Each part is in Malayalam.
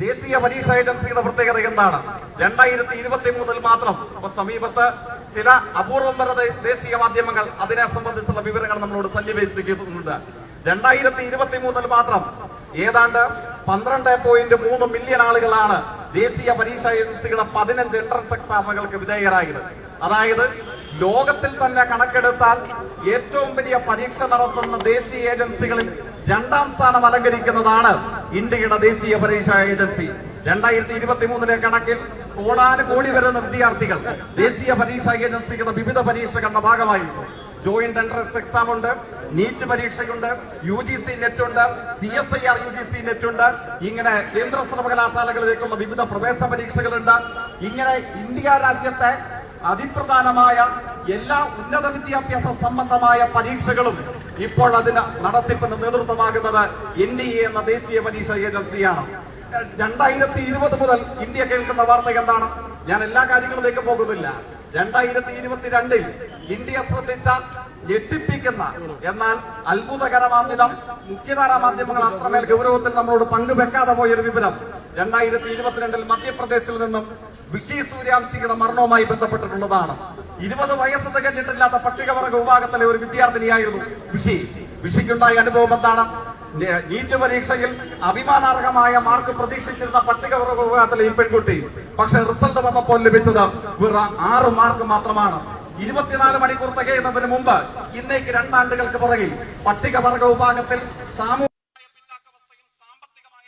ദേശീയ പരീക്ഷാ ഏജൻസിയുടെ പ്രത്യേകത എന്താണ്? രണ്ടായിരത്തി ഇരുപത്തി മൂന്നിൽ മാത്രം. ഇപ്പൊ സമീപത്ത് ചില അപൂർവം ദേശീയ മാധ്യമങ്ങൾ അതിനെ സംബന്ധിച്ചുള്ള വിവരങ്ങൾ നമ്മളോട് സന്നിവേശിക്കുന്നുണ്ട്. രണ്ടായിരത്തി ഇരുപത്തി മൂന്നിൽ മാത്രം ഏതാണ്ട് പന്ത്രണ്ട് പോയിന്റ് മൂന്ന് മില്യൺ ആളുകളാണ് ദേശീയ പരീക്ഷാ ഏജൻസികളുടെ പതിനഞ്ച് എൻട്രൻസ് എക്സാമുകൾക്ക് വിധേയരായത്. അതായത് ലോകത്തിൽ തന്നെ കണക്കെടുത്താൽ ഏറ്റവും വലിയ പരീക്ഷ നടത്തുന്ന ദേശീയ ഏജൻസികളിൽ രണ്ടാം സ്ഥാനം അലങ്കരിക്കുന്നതാണ് ഇന്ത്യയുടെ ദേശീയ പരീക്ഷാ ഏജൻസി. രണ്ടായിരത്തി ഇരുപത്തി മൂന്നിലെ കണക്കിൽ കോടാനുകോടി വരുന്ന വിദ്യാർത്ഥികൾ ദേശീയ പരീക്ഷാ ഏജൻസിയുടെ വിവിധ പരീക്ഷകളുടെ ഭാഗമായിരുന്നു. ജോയിന്റ് എൻട്രൻസ് എക്സാം ഉണ്ട് നീറ്റ് പരീക്ഷയുണ്ട് യു ജി സി നെറ്റ് ഉണ്ട് C S I R U G C net ഉണ്ട്. ഇങ്ങനെ കേന്ദ്ര സർവകലാശാലകളിലേക്കുള്ള വിവിധ പ്രവേശന പരീക്ഷകളുണ്ട്. ഇങ്ങനെ ഇന്ത്യ രാജ്യത്തെ അതിപ്രധാനമായ എല്ലാ ഉന്നത വിദ്യാഭ്യാസ സംബന്ധമായ പരീക്ഷകളും ഇപ്പോൾ അതിന് നടത്തിപ്പിന് നേതൃത്വമാകുന്നത് എൻ ഡി എ എന്ന ദേശീയ പരീക്ഷ ഏജൻസിയാണ്. രണ്ടായിരത്തി ഇരുപത് മുതൽ ഇന്ത്യ കേൾക്കുന്ന വാർത്ത എന്താണ്? ഞാൻ എല്ലാ കാര്യങ്ങളിലേക്ക് പോകുന്നില്ല. രണ്ടായിരത്തി ഇരുപത്തിരണ്ടിൽ ഇന്ത്യ ശ്രദ്ധിച്ച ഞെട്ടിപ്പിക്കുന്ന എന്നാൽ അത്ഭുതകരമാം വിധം മുഖ്യധാരാ മാധ്യമങ്ങൾ അത്രമേൽ ഗൗരവത്തിൽ നമ്മളോട് പങ്കുവെക്കാതെ പോയൊരു വിവരം രണ്ടായിരത്തി ഇരുപത്തിരണ്ടിൽ മധ്യപ്രദേശിൽ നിന്നും വിഷി സൂര്യാംശിയുടെ മരണവുമായി ബന്ധപ്പെട്ടിട്ടുള്ളതാണ്. ഇരുപത് വയസ്സ് തികഞ്ഞിട്ടില്ലാത്ത പട്ടികവർഗ വിഭാഗത്തിലെ ഒരു വിദ്യാർത്ഥിനിയായിരുന്നു വിഷി വിഷിക്കുണ്ടായ അനുഭവം എന്താണ്? നീറ്റ് പരീക്ഷയിൽ അഭിമാനാർഹമായ മാർക്ക് പ്രതീക്ഷിച്ചിരുന്ന പട്ടികവർഗ വിഭാഗത്തിലെ ഈ പെൺകുട്ടി. പക്ഷെ റിസൾട്ട് വന്നപ്പോൾ ലഭിച്ചത് വെറും ആറ് മാർക്ക് മാത്രമാണ്. ഇരുപത്തിനാല് മണിക്കൂർ തികയുന്നതിന് മുമ്പ് ഇന്നേക്ക് രണ്ടാണ്ടുകൾക്ക് പുറകിൽ പട്ടികവർഗ വിഭാഗത്തിൽ സാമൂഹിക പിന്നാക്കവസ്ഥയും സാമ്പത്തികമായ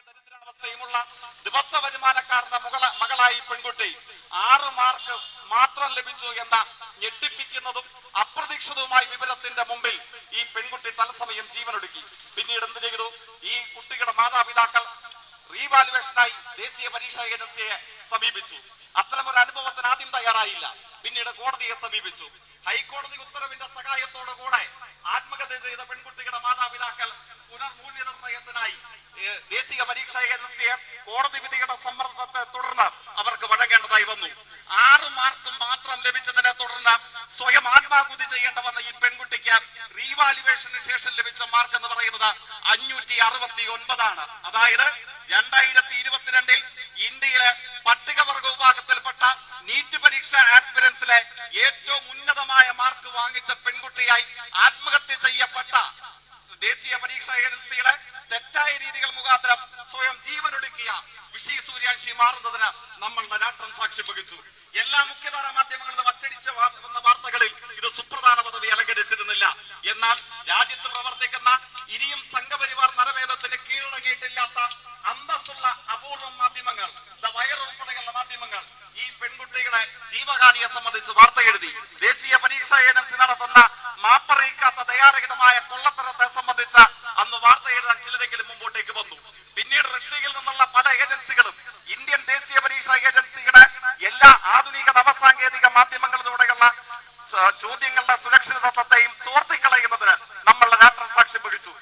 ദിവസ വരുമാനക്കാരന്റെ മകളായി പെൺകുട്ടി ആറ് മാർക്ക് മാത്രം ലഭിച്ചു എന്ന ഞെട്ടിപ്പിക്കുന്നതും അപ്രതീക്ഷിതവുമായ വിവരത്തിന്റെ മുമ്പിൽ ഈ പെൺകുട്ടി തത്സമയം ജീവനൊടുക്കി. പിന്നീട് എന്ത് ചെയ്തു? ഈ കുട്ടിയുടെ മാതാപിതാക്കൾ റീവാലുവേഷനായി ദേശീയ പരീക്ഷാ ഏജൻസിയെ സമീപിച്ചു. അത്തരമൊരു അനുഭവത്തിന് ആദ്യം തയ്യാറായില്ല. പിന്നീട് കോടതിയെ സമീപിച്ചു. ഹൈക്കോടതി ഉത്തരവിന്റെ സഹായത്തോടു കൂടെ ആത്മഹത്യ ചെയ്ത പെൺകുട്ടികളുടെ മാതാപിതാക്കൾ പുനർമൂല്യനിർണയത്തിനായി ദേശീയ പരീക്ഷാ ഏജൻസിയെ കോടതി വിധിയുടെ സമ്മർദ്ദത്തെ തുടർന്ന് അവർക്ക് വഴങ്ങേണ്ടതായി വന്നു. ആറ് മാർക്ക് മാത്രം ലഭിച്ചതിനെ തുടർന്ന് സ്വയം ആത്മാഹുതി ചെയ്യേണ്ട വന്ന ഈ പെൺകുട്ടിക്ക് റീവാലുവേഷന് ശേഷം ലഭിച്ച മാർക്ക് എന്ന് പറയുന്നത് അഞ്ഞൂറ്റി അറുപത്തി ഒൻപതാണ് അതായത് രണ്ടായിരത്തി ഇരുപത്തിരണ്ടിൽ ഇന്ത്യയിലെ പട്ടികവർഗ വിഭാഗത്തിൽപ്പെട്ട നീറ്റ് പരീക്ഷ ആസ്പിരൻസിലെ ഏറ്റവും ഉന്നതമായ മാർക്ക് വാങ്ങിച്ച പെൺകുട്ടിയായി ആത്മഹത്യ ചെയ്യപ്പെട്ട ദേശീയ പരീക്ഷാ ഏജൻസിയുടെ തെറ്റായ രീതികൾ മുഖാന്തരം സ്വയം ജീവനൊടുക്കിയ വിഷി സൂര്യാക്ഷി മാറുന്നതിന് നമ്മൾ നരാട്ടം സാക്ഷ്യം വഹിച്ചു. എല്ലാ മുഖ്യധാര മാധ്യമങ്ങളിലും അച്ചടിച്ച വന്ന വാർത്തകളിൽ ഇത് സുപ്രധാന പദവി അലങ്കരിച്ചിരുന്നില്ല. എന്നാൽ രാജ്യത്ത് പ്രവർത്തിക്കുന്ന ഇനിയും സംഘപരിവാർ നരവേദത്തിന് കീഴടങ്ങിയിട്ടില്ലാത്ത അന്തസ്സുള്ള അപൂർവം മാധ്യമങ്ങൾ ദ വയർ ഉൾപ്പെടെയുള്ള മാധ്യമങ്ങൾ ഈ പെൺകുട്ടികളെ ജീവഹാനിയെ സംബന്ധിച്ച് വാർത്ത എഴുതി ദേശീയ പരീക്ഷാ ഏജൻസി നടത്തുന്ന മാപ്പറിയിക്കാത്ത ദയാരഹിതമായ കൊള്ളത്തരത്തെ സംബന്ധിച്ച അന്ന് വാർത്ത എഴുതാൻ ചിലരെങ്കിലും മുമ്പോട്ടേക്ക് വന്നു. പിന്നീട് റഷ്യയിൽ നിന്നുള്ള പല ഏജൻസികളും ഇന്ത്യൻ ദേശീയ പരീക്ഷാ ഏജൻസിയുടെ എല്ലാ ആധുനിക നവസാങ്കേതിക മാധ്യമങ്ങളിലൂടെയുള്ള ചോദ്യങ്ങളുടെ സുരക്ഷിതത്വത്തെയും ചോർത്തിക്കളയുന്നതിന് നമ്മളുടെ രാഷ്ട്രം സാക്ഷ്യം വഹിച്ചു.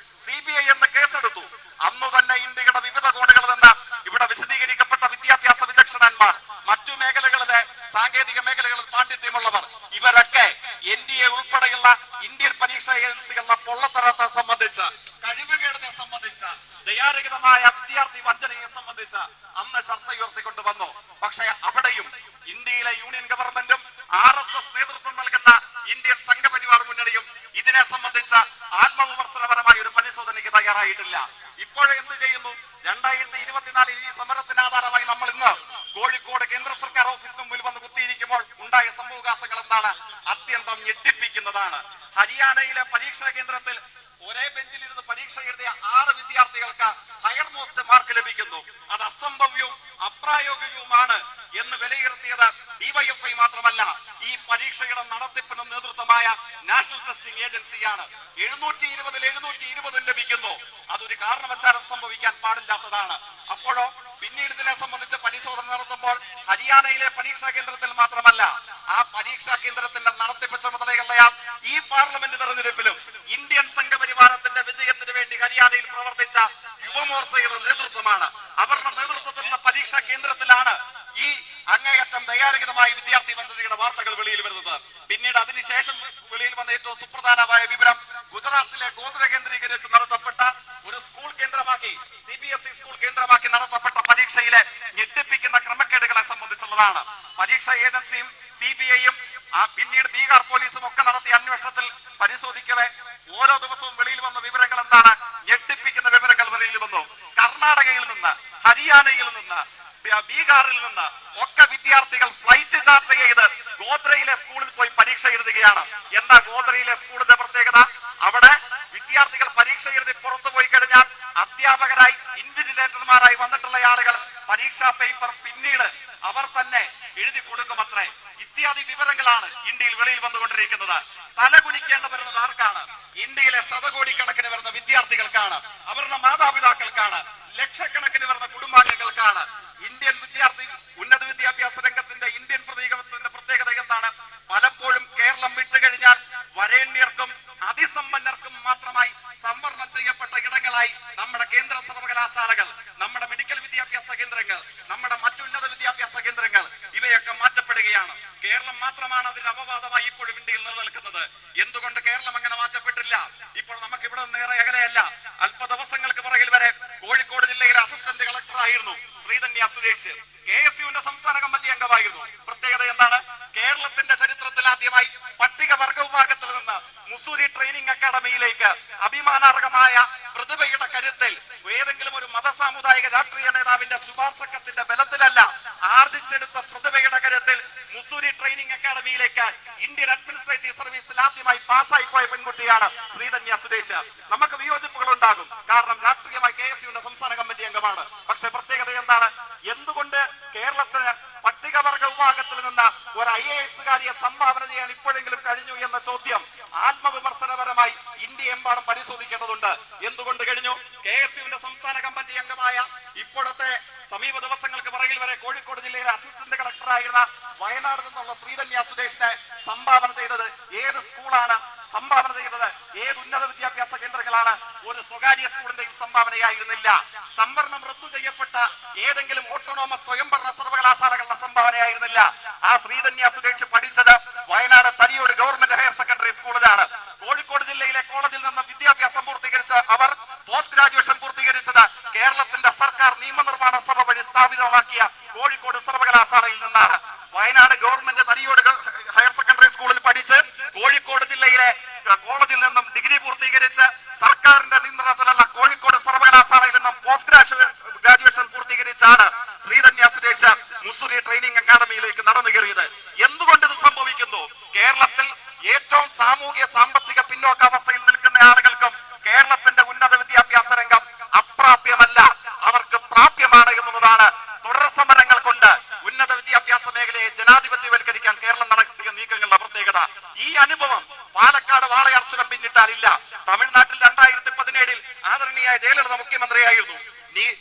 പൊള്ളത്തരത്തെ സംബന്ധിച്ച് കഴിവുകേടിനെ സംബന്ധിച്ച് ദയാരഹിതമായ വിദ്യാർത്ഥി വഞ്ചനയെ സംബന്ധിച്ച് അന്ന് ചർച്ച ഉയർത്തിക്കൊണ്ട് വന്നു. പക്ഷെ അവിടെയും ഇന്ത്യയിലെ യൂണിയൻ ഗവൺമെന്റും ആർ എസ് എസ് നേതൃത്വം നൽകുന്ന ഇന്ത്യൻ സംഘപരിവാർ മുന്നണിയും ഇതിനെ സംബന്ധിച്ച ആത്മവിമർശനപരമായ ഒരു പരിശോധനയ്ക്ക് തയ്യാറായിട്ടില്ല. ഇപ്പോഴെന്ത് ചെയ്യുന്നു? രണ്ടായിരത്തി ഇരുപത്തിനാലിൽ ഈ സമരത്തിന് ആധാരമായി നമ്മൾ ഇന്ന് കോഴിക്കോട് കേന്ദ്ര സർക്കാർ ഓഫീസിന് മുമ്പിൽ വന്ന് കുത്തിയിരിക്കുമ്പോൾ ഉണ്ടായ സംഭവവികാസങ്ങൾ എന്താണ് അത്യന്തം ഞെട്ടിപ്പിക്കുന്നതാണ്. ഹരിയാനയിലെ പരീക്ഷാ കേന്ദ്രത്തിൽ ഒരേ ബെഞ്ചിൽ ഇരുന്ന് പരീക്ഷ എഴുതിയ ആറ് വിദ്യാർത്ഥികൾക്ക് ഹയർ മോസ്റ്റ് മാർക്ക് ലഭിക്കുന്നു. അത് അസംഭവ്യവും അപ്രായോഗികവുമാണ് എന്ന് വിലയിരുത്തിയത് ഡിവൈഎഫ്ഐ മാത്രമല്ല ഈ പരീക്ഷയുടെ നടത്തിപ്പിന് നേതൃത്വമായ നാഷണൽ ടെസ്റ്റിംഗ് ഏജൻസിയാണ്. എഴുന്നൂറ്റി ഇരുപതിൽ എഴുന്നൂറ്റി ഇരുപതിൽ ലഭിക്കുന്നു. അതൊരു കാരണവശാലും സംഭവിക്കാൻ പാടില്ലാത്തതാണ്. അപ്പോഴോ പിന്നീട് ഇതിനെ സംബന്ധിച്ച് പരിശോധന നടത്തുമ്പോൾ ഹരിയാനയിലെ പരീക്ഷാ കേന്ദ്രത്തിൽ മാത്രമല്ല ആ പരീക്ഷാ കേന്ദ്രത്തിന്റെ ചുമതലയുള്ളയാൾ ഈ പാർലമെന്റ് തെരഞ്ഞെടുപ്പിലും ഇന്ത്യൻ സംഘപരിവാരത്തിന്റെ വിജയത്തിന് വേണ്ടി ഹരിയാനയിൽ പ്രവർത്തിച്ച യുവമോർച്ചയുടെ നേതൃത്വമാണ്. അവരുടെ നേതൃത്വത്തിലുള്ള പരീക്ഷാ കേന്ദ്രത്തിലാണ് ഈ അങ്ങേയറ്റം ദയാരഹിതമായ വിദ്യാർത്ഥി വഞ്ചനയുടെ വാർത്തകൾ വെളിയിൽ വരുന്നത്. പിന്നീട് അതിനുശേഷം വെളിയിൽ വന്ന ഏറ്റവും സുപ്രധാനമായ വിവരം ഗുജറാത്തിലെ ഗോത്ര കേന്ദ്രീകരിച്ച് നടത്തപ്പെട്ട ഒരു സ്കൂൾ കേന്ദ്രമാക്കി C B S E school കേന്ദ്രമാക്കി നടത്തപ്പെട്ട പരീക്ഷയിലെ ഞെട്ടിപ്പിക്കുന്ന ക്രമക്കേടുകളെ സംബന്ധിച്ചുള്ളതാണ്. പരീക്ഷാ ഏജൻസിയും സി ബി ഐയും പിന്നീട് ബീഹാർ പോലീസും ഒക്കെ നടത്തിയ അന്വേഷണത്തിൽ പരിശോധിക്കവേ ഓരോ ദിവസവും വെളിയിൽ വന്ന വിവരങ്ങൾ എന്താണ്? ഞെട്ടിപ്പിക്കുന്ന വിവരങ്ങൾ വെളിയിൽ വന്നു. കർണാടകയിൽ നിന്ന് ഹരിയാനയിൽ നിന്ന് ബീഹാറിൽ നിന്ന് ഒക്കെ വിദ്യാർത്ഥികൾ ഫ്ലൈറ്റ് ചാർട്ടർ ചെയ്ത് ഗോദ്രയിലെ സ്കൂളിൽ പോയി പരീക്ഷ എഴുതുകയാണ്. എന്താ ഗോദ്രയിലെ സ്കൂളിന്റെ പ്രത്യേകത? അവിടെ വിദ്യാർത്ഥികൾ പരീക്ഷ എഴുതി പുറത്തു പോയി കഴിഞ്ഞാൽ അധ്യാപകരായി ഇൻവിജിലേറ്റർമാരായി വന്നിട്ടുള്ള ആളുകൾ പരീക്ഷാ പേപ്പർ പിന്നീട് അവർ തന്നെ എഴുതി കൊടുക്കുമത്രേ ഇത്യാദി വിവരങ്ങളാണ് ഇന്ത്യയിൽ വെളിയിൽ വന്നുകൊണ്ടിരിക്കുന്നത്. തലകുനിക്കേണ്ടി വരുന്നത് ആർക്കാണ്? ഇന്ത്യയിലെ ശതകോടിക്കണക്കിന് വരുന്ന വിദ്യാർത്ഥികൾക്കാണ്. അവരുടെ മാതാപിതാക്കൾക്കാണ്. ലക്ഷക്കണക്കിന് വരുന്ന കുടുംബാംഗങ്ങൾക്കാണ്. ഇന്ത്യൻ വിദ്യാർത്ഥി ഉന്നത വിദ്യാഭ്യാസ രംഗത്തിന്റെ ഇന്ത്യൻ പ്രതീകത്തിന്റെ പ്രത്യേകത എന്താണ്? പലപ്പോഴും കേരളം വിട്ടുകഴിഞ്ഞാൽ വരേണ്യർക്കും അതിസമ്പന്നർക്കും മാത്രമായി സംവരണം ചെയ്യപ്പെട്ട ഇടങ്ങളായി നമ്മുടെ കേന്ദ്ര സർവകലാശാലകൾ നമ്മുടെ മെഡിക്കൽ വിദ്യാഭ്യാസ കേന്ദ്രങ്ങൾ നമ്മുടെ മറ്റുന്നത വിദ്യാഭ്യാസ കേന്ദ്രങ്ങൾ. ഇവയൊക്കെ മാറ്റപ്പെടുകയാണ്. കേരളം മാത്രമാണ് അതിന്റെ അപവാദമായി ഇപ്പോഴും ഇന്ത്യയിൽ നിലനിൽക്കുന്നത്. എന്തുകൊണ്ട് കേരളം അങ്ങനെ മാറ്റപ്പെട്ടില്ല? ഇപ്പോൾ നമുക്ക് ഇവിടെ നേരെ അകലെയല്ല. അല്പ ദിവസങ്ങൾക്ക് പുറകിൽ വരെ കോഴിക്കോട് ജില്ലയിലെ അസിസ്റ്റന്റ് കളക്ടർ ആയിരുന്നു ശ്രീധന്യ സുരേഷ്. കെ എസ് യുവിന്റെ സംസ്ഥാന കമ്മിറ്റി അംഗമായിരുന്നു. പ്രത്യേകത എന്താണ്? കേരളത്തിന്റെ ചരിത്രത്തിൽ ആദ്യമായി പട്ടികവർഗ വിഭാഗത്തിൽ നിന്ന് മുസൂരി ട്രെയിനിങ് അക്കാദമിയിലേക്ക് അഭിമാനാർഹമായ പ്രതിഭയുടെ കരുത്തിൽ ഏതെങ്കിലും ഒരു മതസാമുദായിക രാഷ്ട്രീയ നേതാവിന്റെ ശുപാർശക്കത്തിന്റെ ബലത്തിലല്ല ആർജിച്ചെടുത്ത പ്രതിഭയുടെ കരുത്തിൽ മുസൂരി ട്രെയിനിങ് അക്കാദമിയിലേക്ക് ഇന്ത്യൻ അഡ്മിനിസ്ട്രേറ്റീവ് സർവീസിൽ ആദ്യമായി പാസ്സായി പോയ പെൺകുട്ടിയാണ് ശ്രീധന്യ സുരേഷ്. നമുക്ക് വിയോജിപ്പുകൾ ഉണ്ടാകും. കാരണം രാഷ്ട്രീയമായി കെ എസ് സംസ്ഥാന കമ്മിറ്റി അംഗമാണ്. പക്ഷെ പ്രത്യേകത എന്താണ്? എന്തുകൊണ്ട് കേരളത്തിന് പട്ടികവർഗ വിഭാഗത്തിൽ നിന്ന് ഒരു ഐ എ എസുകാരിയെ സംഭാവന ചെയ്യാൻ ഇപ്പോഴെങ്കിലും കഴിഞ്ഞു എന്ന ചോദ്യം ആത്മവിമർശനപരമായി ഇന്ത്യ എമ്പാടും പരിശോധിക്കേണ്ടതുണ്ട്. എന്തുകൊണ്ട് കഴിഞ്ഞു? കെ എസ് യുവിന്റെ സംസ്ഥാന കമ്മിറ്റി അംഗമായ ഇപ്പോഴത്തെ സമീപ ദിവസങ്ങൾക്ക് പുറകിൽ വരെ കോഴിക്കോട് ജില്ലയിലെ അസിസ്റ്റന്റ് കളക്ടറായിരുന്ന വയനാട് നിന്നുള്ള ശ്രീധന്യ സുരേഷിനെ സംഭാവന ചെയ്തത് ഏത് സ്കൂളാണ്? സംഭാവന ചെയ്തത് ഏത് ഉന്നത വിദ്യാഭ്യാസ കേന്ദ്രങ്ങളാണ്? ഒരു സ്വകാര്യ സ്കൂളിന്റെയും സംഭാവനയായിരുന്നില്ല. സംവരണം റദ്ദു ചെയ്യപ്പെട്ട ഏതെങ്കിലും ഓട്ടോണോമസ് സ്വയംഭരണ സർവകലാശാലകളുടെ സംഭാവനയായിരുന്നില്ല ആ ശ്രീധന്യ സുരേഷ് പഠിച്ചത് Wayanad Thariyode government higher secondary സ്കൂളിലാണ്. കോഴിക്കോട് ജില്ലയിലെ കോളേജിൽ നിന്ന് വിദ്യാഭ്യാസം പൂർത്തീകരിച്ച അവർ പോസ്റ്റ് ഗ്രാജുവേഷൻ പൂർത്തീകരിച്ചത് കേരളത്തിന്റെ സർക്കാർ നിയമനിർമ്മാണ സഭ വഴി സ്ഥാപിതമാക്കിയ കോഴിക്കോട് സർവകലാശാലയിൽ നിന്നാണ്. Wayanad government Thariyode higher secondary സ്കൂളിൽ പഠിച്ച് കോഴിക്കോട് ജില്ലയിലെ കോളേജിൽ നിന്നും ഡിഗ്രി പൂർത്തീകരിച്ച് സർക്കാരിന്റെ നിയന്ത്രണത്തിലുള്ള കോഴിക്കോട് സർവകലാശാലയിൽ നിന്നും പോസ്റ്റ് ഗ്രാജുവേ- ഗ്രാജുവേഷൻ പൂർത്തീകരിച്ചാണ് ശ്രീധന്യ മുസുരി ട്രെയിനിങ് അക്കാദമിയിലേക്ക് നടന്നു കയറിയത്. എന്തുകൊണ്ട് ഇത് സംഭവിക്കുന്നു? കേരളത്തിൽ ഏറ്റവും സാമൂഹിക സാമ്പത്തിക പിന്നോക്കാവസ്ഥയിൽ നിൽക്കുന്ന ആളുകൾക്കും കേരളത്തിന്റെ ഉന്നത വിദ്യാഭ്യാസ രംഗം അപ്രാപ്യമല്ല അവർക്ക് പ്രാപ്യമാണ് എന്നുള്ളതാണ് തുടർ സമരങ്ങൾ കൊണ്ട് ഉന്നത വിദ്യാഭ്യാസ മേഖലയെ ജനാധിപത്യവൽക്കരിക്കാൻ കേരളം നടത്തിയ നീക്കങ്ങളുടെ പ്രത്യേകത ഈ അനുഭവം പാലക്കാട് വാളയാർ ചുരം പിന്നിട്ടാലില്ല തമിഴ്നാട്ടിൽ രണ്ടായിരത്തി പതിനേഴിൽ ആദരണീയായ ജയലളിത മുഖ്യമന്ത്രിയായിരുന്നു നീ-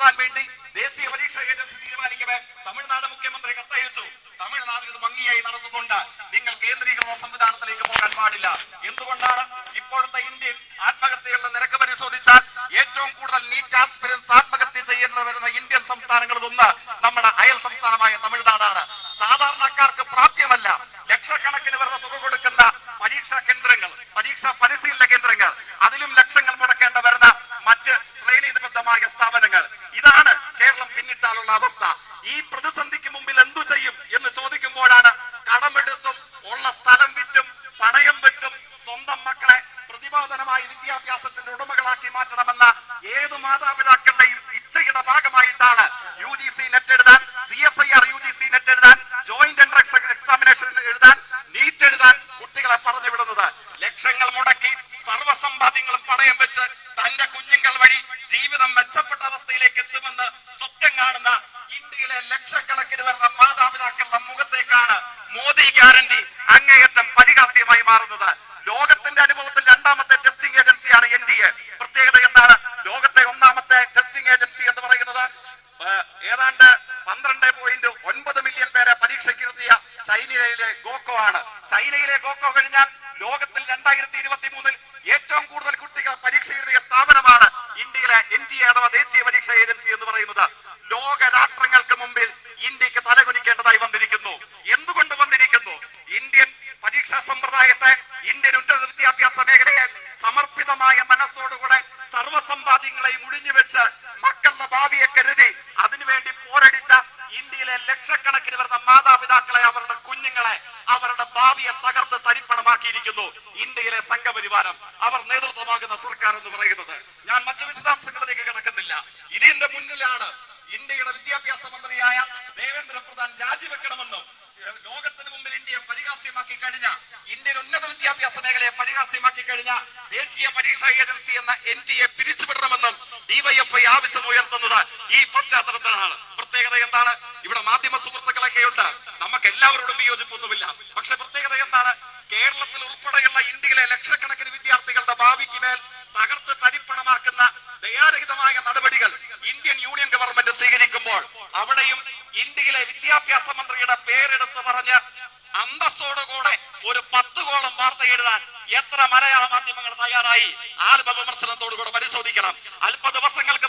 നടത്താൻ വേണ്ടി ദേശീയ പരീക്ഷാ ഏജൻസി തീരുമാനിക്കവേ. തമിഴ്നാട് മുഖ്യമന്ത്രി കത്തയച്ചു. തമിഴ്നാട് ഇത് ഭംഗിയായി നടത്തുന്നുണ്ട്. നിങ്ങൾ കേന്ദ്രീകൃത സംവിധാനത്തിലേക്ക് പോകാൻ പാടില്ല. എന്തുകൊണ്ടാണ് ഇപ്പോഴത്തെ ഇന്ത്യൻ ആത്മഹത്യകളുടെ നിരക്ക് പരിശോധിച്ചാൽ ഏറ്റവും കൂടുതൽ നീറ്റ് ആസ്പിരൻസ് ആത്മഹത്യ ചെയ്യുന്ന വരുന്ന ഇന്ത്യൻ സംസ്ഥാനങ്ങളിൽ ഒന്ന് നമ്മുടെ അയൽ സംസ്ഥാനമായ തമിഴ്നാടാണ്. സാധാരണക്കാർക്ക് പ്രാപ്യമല്ല. ലക്ഷക്കണക്കിന് വരുന്ന തുക കൊടുക്കുന്ന പരീക്ഷാ കേന്ദ്രങ്ങൾ പരീക്ഷാ പരിശീലന കേന്ദ്രങ്ങൾ. അതിലും ലക്ഷങ്ങൾ മുടക്കേണ്ട വരുന്ന മറ്റ് ശ്രേണീബദ്ധമായ സ്ഥാപനങ്ങൾ. ഇതാണ് കേരളം പിന്നിട്ടാലുള്ള അവസ്ഥ. ഈ പ്രതിസന്ധിക്ക് മുമ്പിൽ എന്തു ചെയ്യും എന്ന് ചോദിക്കുമ്പോഴാണ് കടമെടുത്തും ഉള്ള സ്ഥലം വിറ്റും പണയം വെച്ചും സ്വന്തം മക്കളെ പ്രതിപാദനമായി വിദ്യാഭ്യാസത്തിന്റെ ഉടമകളാക്കി മാറ്റണമെന്ന ഏത് മാതാപിതാക്കളുടെയും ഇച്ഛയുടെ ഭാഗമായിട്ടാണ് യു ജി സി നെറ്റ് എഴുതാൻ C S I R U G C net എഴുതാൻ ജോയിന്റ് എൻട്രൻസ് എക്സാമിനേഷൻ എഴുതാൻ നീറ്റ് എഴുതാൻ കുട്ടികളെ പറഞ്ഞു വിടുന്നത് ലക്ഷങ്ങൾ മുടക്കി സർവസമ്പാദ്യങ്ങളും പണയം വെച്ച് തന്റെ കുഞ്ഞുങ്ങൾ വഴി ജീവിതം മെച്ചപ്പെട്ട അവസ്ഥയിലേക്ക് എത്തുമെന്ന് സ്വപ്നം കാണുന്ന ഇന്ത്യയിലെ ലക്ഷക്കണക്കിന് വരുന്ന മാതാപിതാക്കളുടെ മുഖത്തേക്കാണ് മോദി ഗ്യാരണ്ടി അങ്ങേയറ്റം പരിഹാസ്യമായി മാറുന്നത്. ലോകത്തിന്റെ അനുഭവത്തിൽ രണ്ടാമത്തെ ടെസ്റ്റിംഗ് ഏജൻസിയാണ് എൻ ഡി എ. പ്രത്യേകത എന്താണ്? ലോകത്തെ ഒന്നാമത്തെ ടെസ്റ്റിംഗ് ഏജൻസി എന്ന് പറയുന്നത് ഏതാണ്ട് പന്ത്രണ്ട് പോയിന്റ് ഒൻപത് മില്യൺ പേരെ പരീക്ഷയ്ക്ക് ഇരുത്തിയ ചൈനയിലെ ഗോക്കോ ആണ്. ചൈനയിലെ ഗോക്കോ കഴിഞ്ഞാൽ ലോകത്തിൽ രണ്ടായിരത്തി ഇരുപത്തി മൂന്നിൽ ഏറ്റവും കൂടുതൽ കുട്ടികൾ പരീക്ഷ എഴുതിയ സ്ഥാപനമാണ് ഇന്ത്യയിലെ എൻ എ അഥവാ ദേശീയ പരീക്ഷാ ഏജൻസി എന്ന് പറയുന്നത്. ലോക രാഷ്ട്രങ്ങൾക്ക് മുമ്പിൽ ഇന്ത്യയ്ക്ക് തലകുനിക്കേണ്ടതായി വന്നിരിക്കുന്നു. എന്തുകൊണ്ട് വന്നിരിക്കുന്നു? ഇന്ത്യൻ പരീക്ഷാ സമ്പ്രദായത്തെ ഇന്ത്യൻ ഉന്നത വിദ്യാഭ്യാസ മേഖലയെ സമർപ്പിതമായ മനസ്സോടുകൂടെ സർവസമ്പാദ്യങ്ങളെയും ഒഴിഞ്ഞുവെച്ച് മക്കളുടെ ലക്ഷക്കണക്കിന് വരുന്ന മാതാപിതാക്കളെ അവരുടെ കുഞ്ഞുങ്ങളെ അവരുടെ ഭാവിയെ തകർത്ത് തരിപ്പണമാക്കിയിരിക്കുന്നു ഇന്ത്യയിലെ സംഘപരിവാരം. അവർ നേതൃത്വമാകുന്ന സർക്കാർ എന്ന് പറയുന്നത്. ഞാൻ മറ്റു വിശദാംശങ്ങളിലേക്ക് കിടക്കുന്നില്ല. ഇതിന്റെ മുന്നിലാണ് ഇന്ത്യയുടെ വിദ്യാഭ്യാസ മന്ത്രിയായ ദേവേന്ദ്ര പ്രധാൻ രാജിവെക്കണമെന്നും ലോകത്തിന് മുമ്പിൽ ഇന്ത്യയെ പരിഹാസ്യമാക്കി കഴിഞ്ഞ ഇന്ത്യൻ ഉന്നത വിദ്യാഭ്യാസ മേഖലയെ പരിഹാസ്യമാക്കി കഴിഞ്ഞ ദേശീയ പരീക്ഷാ ഏജൻസി എന്ന എൻ ടി എ പിരിച്ചുവിടണമെന്നും ഡിവൈഎഫ്ഐ ആവശ്യം ഉയർത്തുന്നത് ഈ പശ്ചാത്തലത്തിലാണ്. പ്രത്യേകത എന്താണ്? ഇവിടെ മാധ്യമ സുഹൃത്തുക്കളൊക്കെ ഉണ്ട് നമുക്ക് എല്ലാവരോടും വിയോജിപ്പൊന്നുമില്ല. പക്ഷെ പ്രത്യേകത എന്താണ്? കേരളത്തിൽ ഉൾപ്പെടെയുള്ള ഇന്ത്യയിലെ ലക്ഷക്കണക്കിന് വിദ്യാർത്ഥികളുടെ ഭാവിക്ക് മേൽ തകർത്ത് തരിപ്പണമാക്കുന്ന ദയാരഹിതമായ നടപടികൾ ഇന്ത്യൻ യൂണിയൻ ഗവൺമെന്റ് സ്വീകരിക്കുമ്പോൾ അവിടെയും ഇന്ത്യയിലെ വിദ്യാഭ്യാസ മന്ത്രിയുടെ പേരെടുത്ത് പറഞ്ഞ് അന്തസ്സോടുകൂടെ ഒരു പത്ത് കോളം വാർത്ത എഴുതാൻ എത്ര മലയാള മാധ്യമങ്ങൾ തയ്യാറായി? ആത്മ വിമർശനത്തോടുകൂടെ പരിശോധിക്കണം. അല്പ ദിവസങ്ങൾക്ക്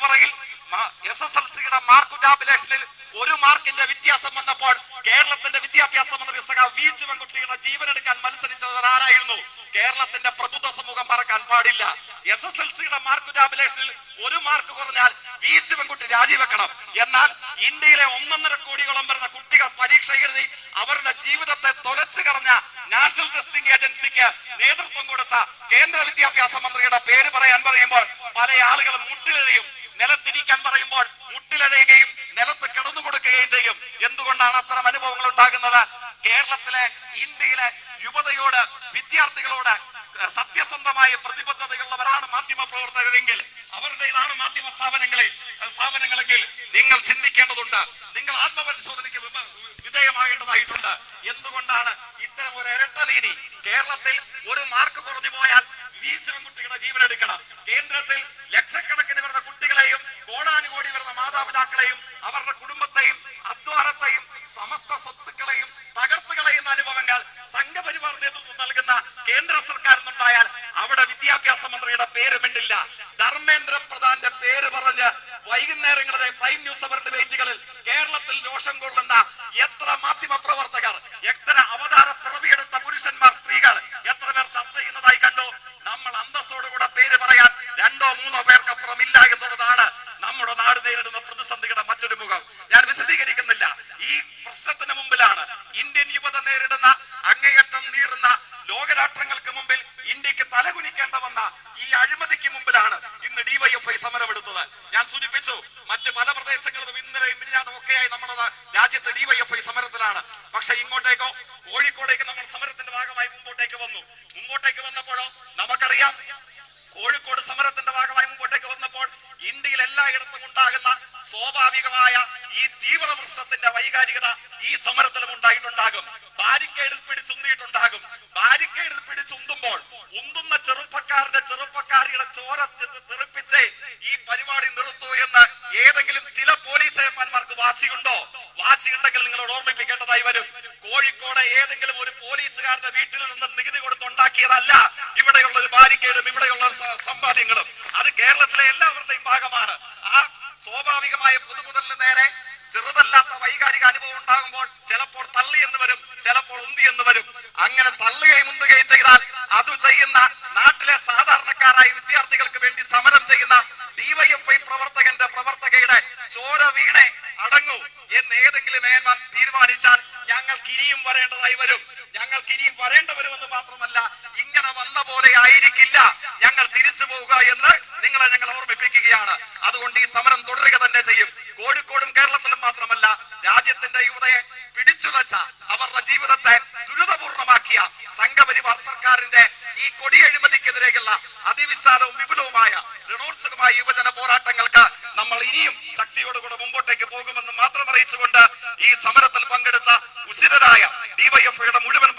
മാർക്ക് ടാബുലേഷനിൽ ഒരു മാർക്കിന്റെ വ്യത്യാസം വന്നപ്പോൾ കേരളത്തിന്റെ വിദ്യാഭ്യാസ മന്ത്രി സഖ വി ശിവൻകുട്ടിയുടെ ജീവനെടുക്കാൻ മത്സരിച്ചത് ആരായിരുന്നു? കേരളത്തിന്റെ പ്രബുദ്ധ സമൂഹം മറക്കാൻ പാടില്ല. എസ് എസ് എൽ സിയുടെ മാർക്ക് ടാബുലേഷനിൽ ഒരു മാർക്ക് കുറഞ്ഞാൽ വി ശിവൻകുട്ടി രാജിവെക്കണം. എന്നാൽ ഇന്ത്യയിലെ ഒന്നൊന്നര കോടിയോളം വരുന്ന കുട്ടികൾ പരീക്ഷ എഴുതി അവരുടെ ജീവിതത്തെ തൊലച്ചു കളഞ്ഞ നാഷണൽ ടെസ്റ്റിംഗ് ഏജൻസിക്ക് നേതൃത്വം കൊടുത്ത കേന്ദ്ര വിദ്യാഭ്യാസ മന്ത്രിയുടെ പേര് പറയാൻ പറയുമ്പോൾ പല ആളുകളും മുട്ടിലെറിയും. നിലത്തിരിക്കാൻ പറയുമ്പോൾ മുട്ടിലഴയുകയും നിലത്ത് കിടന്നു കൊടുക്കുകയും ചെയ്യും. എന്തുകൊണ്ടാണ് അത്തരം അനുഭവങ്ങൾ ഉണ്ടാകുന്നത്? കേരളത്തിലെ ഇന്ത്യയിലെ യുവതയോട് വിദ്യാർത്ഥികളോട് സത്യസന്ധമായ പ്രതിബദ്ധതയുള്ളവരാണ് മാധ്യമ പ്രവർത്തകരെങ്കിൽ അവരുടേതാണ് മാധ്യമ സ്ഥാപനങ്ങളിൽ സ്ഥാപനങ്ങളെങ്കിൽ നിങ്ങൾ ചിന്തിക്കേണ്ടതുണ്ട്. നിങ്ങൾ ആത്മപരിശോധനയ്ക്ക് വിധേയമാകേണ്ടതായിട്ടുണ്ട്. എന്തുകൊണ്ടാണ് ഇത്തരം ഒരു ഇരട്ട നീതി? കേരളത്തിൽ ഒരു മാർക്ക് കുറഞ്ഞു പോയാൽ വി ജീവൻ ജീവനെടുക്കണം കേന്ദ്രത്തിൽ ലക്ഷക്കണക്കിന് വരുന്ന കുട്ടികളെയും കോടാനുകോടി വരുന്ന മാതാപിതാക്കളെയും അവരുടെ കുടുംബത്തെയും അധ്വാനത്തെയും സമസ്ത സ്വത്തുക്കളെയും തകർത്തു കളയുന്ന അനുഭവങ്ങൾ സംഘപരിവാർ നേതൃത്വം നൽകുന്ന കേന്ദ്ര സർക്കാർ എന്നുണ്ടായാൽ അവിടെ വിദ്യാഭ്യാസ മന്ത്രിയുടെ പേര് മിണ്ടില്ല. ധർമ്മേന്ദ്ര പ്രധാന്റെ പേര് പറഞ്ഞ് വൈകുന്നേരങ്ങളിലെ പ്രൈം ന്യൂസ് അവർ ഡിബേറ്റുകളിൽ കേരളത്തിൽ രോഷം കൊള്ളുന്ന എത്ര മാധ്യമ പ്രവർത്തകർ എത്ര അവതാര പിറവിയെടുത്ത പുരുഷന്മാർ സ്ത്രീകൾ എത്ര പേർ ചർച്ച ചെയ്യുന്നതായി കണ്ടു നമ്മൾ അന്തസ്സോടുകൂടെ പേര് പറയാൻ രണ്ടോ മൂന്നോ പേർക്കപ്പുറം ഇല്ല എന്നുള്ളതാണ് നമ്മുടെ നാട് നേരിടുന്ന പ്രതിസന്ധിയുടെ മറ്റൊരു മുഖം ഞാൻ വിശദീകരിക്കുന്നില്ല ഈ പ്രശ്നത്തിന് മുമ്പിലാണ് ഇന്ത്യൻ യുവത നേരിടുന്ന അങ്ങേയറ്റം നീറുന്ന ലോകരാഷ്ട്രങ്ങൾക്ക് മുമ്പിൽ ഇന്ത്യയ്ക്ക് തലകുനിക്കേണ്ട വന്ന ഈ അഴിമതിക്ക് മുമ്പിലാണ് ഇന്ന് ഡിവൈഎഫ്ഐ സമരമെടുത്തത് ഞാൻ സൂചിപ്പിച്ചു മറ്റ് പല പ്രദേശങ്ങളിലും ഇന്നലെ മിനിഞ്ഞാന്നും ഒക്കെയായി നമ്മുടെ രാജ്യത്ത് ഡിവൈഎഫ്ഐ സമരത്തിലാണ്. പക്ഷെ ഇങ്ങോട്ടേക്കോ കോഴിക്കോടേക്ക് നമ്മൾ സമരത്തിന്റെ ഭാഗമായി മുമ്പോട്ടേക്ക് വന്നു. മുമ്പോട്ടേക്ക് വന്നപ്പോഴോ നമുക്കറിയാം കോഴിക്കോട് സമരത്തിന്റെ ഭാഗമായി മുമ്പോട്ടേക്ക് വന്നപ്പോൾ ഇന്ത്യയിൽ എല്ലായിടത്തും ഉണ്ടാകുന്ന സ്വാഭാവികമായ ഈ തീവ്ര പ്രശ്നത്തിന്റെ വൈകാരികത ഈ സമരത്തിലും ഉണ്ടായിട്ടുണ്ടാകും. ബാരിക്കേഡിൽ പിടിച്ചുന്തിയിട്ടുണ്ടാകും ബാരിക്കേഡിൽ പിടിച്ചുന്തുമ്പോൾ ഉന്തുന്ന ചെറുപ്പക്കാരന്റെ ചെറുപ്പക്കാരിയുടെ ചോര തെറിപ്പിച്ച് ഈ പരിപാടി നിർത്തൂ എന്ന് ഏതെങ്കിലും ചില പോലീസ് ഏമാന്മാർക്ക് വാശിയുണ്ടോ? വാശിയുണ്ടെങ്കിൽ നിങ്ങളോട് ഓർമ്മിപ്പിക്കേണ്ടതായി വരും. കോഴിക്കോട് ഏതെങ്കിലും ഒരു പോലീസുകാരന്റെ വീട്ടിൽ നിന്ന് നികുതി കൊടുത്തുണ്ടാക്കിയതല്ല ഇവിടെയുള്ള ഒരു ബാരിക്കേഡും ഇവിടെയുള്ള സമ്പാദ്യങ്ങളും. അത് കേരളത്തിലെ എല്ലാവരുടെയും ഭാഗമാണ്. ആ സ്വാഭാവികമായ പൊതുമുതലിന് നേരെ ചെറുതല്ലാത്ത വൈകാരിക അനുഭവം ഉണ്ടാകുമ്പോൾ ചിലപ്പോൾ തള്ളി എന്ന് വരും ചിലപ്പോൾ ഉന്തി എന്ന് വരും. അങ്ങനെ തള്ളുകയും ഉന്തുകയും ചെയ്താൽ അത് ചെയ്യുന്ന നാട്ടിലെ സാധാരണക്കാരായ വിദ്യാർത്ഥികൾക്ക് വേണ്ടി സമരം ചെയ്യുന്ന ഡിവൈഎഫ്ഐ പ്രവർത്തകന്റെ പ്രവർത്തകയുടെ ചോര വീണെ അടങ്ങൂ എന്ന് ഏതെങ്കിലും മേന്മാൻ തീരുമാനിച്ചാൽ ഞങ്ങൾക്ക് ഇനിയും വരേണ്ടതായി വരും. ഞങ്ങൾക്ക് ഇനിയും വരേണ്ട വരുമെന്ന് മാത്രമല്ല ഇങ്ങനെ വന്ന പോലെ ആയിരിക്കില്ല. ഞങ്ങൾ തിരിച്ചു പോവുക എന്ന് നിങ്ങളെ ഞങ്ങൾ ഓർമ്മിപ്പിക്കുകയാണ്. അതുകൊണ്ട് ഈ സമരം തുടരുക തന്നെ ചെയ്യും. കോഴിക്കോടും കേരളത്തിലും മാത്രമല്ല രാജ്യത്തിന്റെ യുവതയെ പിടിച്ചുലച്ച അവരുടെ ജീവിതത്തെ ദുരിതപൂർണമാക്കിയ സംഘപരിവാർ സർക്കാരിന്റെ ഈ കൊടിയഴിമതിക്കെതിരെയുള്ള അതിവിശാലവും വിപുലവുമായ രണോത്സുകമായ യുവജന പോരാട്ടങ്ങൾക്ക് നമ്മൾ ഇനിയും ശക്തിയോടുകൂടെ മുമ്പോട്ടേക്ക് പോകുമെന്ന് അറിയിച്ചുകൊണ്ട് ഈ സമരത്തിൽ പങ്കെടുത്ത ഉശിരരായ ഡിവൈഎഫ്ഐയുടെ മുഴുവൻ